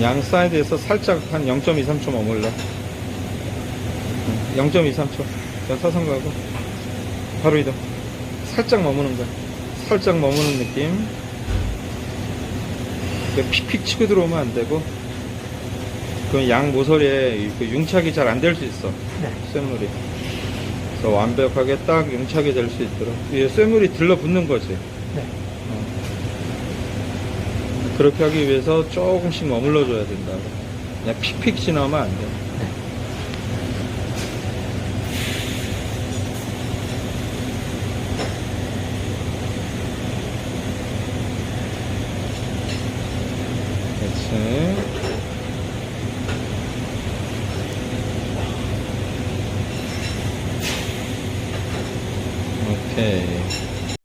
양 사이드에서 살짝 한 0.2, 3초 머물러. 0.2, 3초. 자, 사선 가고. 바로 이동. 살짝 머무는 거야. 살짝 머무는 느낌. 그 픽픽 치고 들어오면 안 되고. 그양 모서리에 그 융착이 잘 안 될 수 있어. 네. 쇠물이. 그래서 완벽하게 딱 융착이 될 수 있도록. 이 쇠물이 들러붙는 거지. 네. 어. 그렇게 하기 위해서 조금씩 머물러 줘야 된다. 그냥 픽픽 지나면 안 돼. 그렇지. 오케이.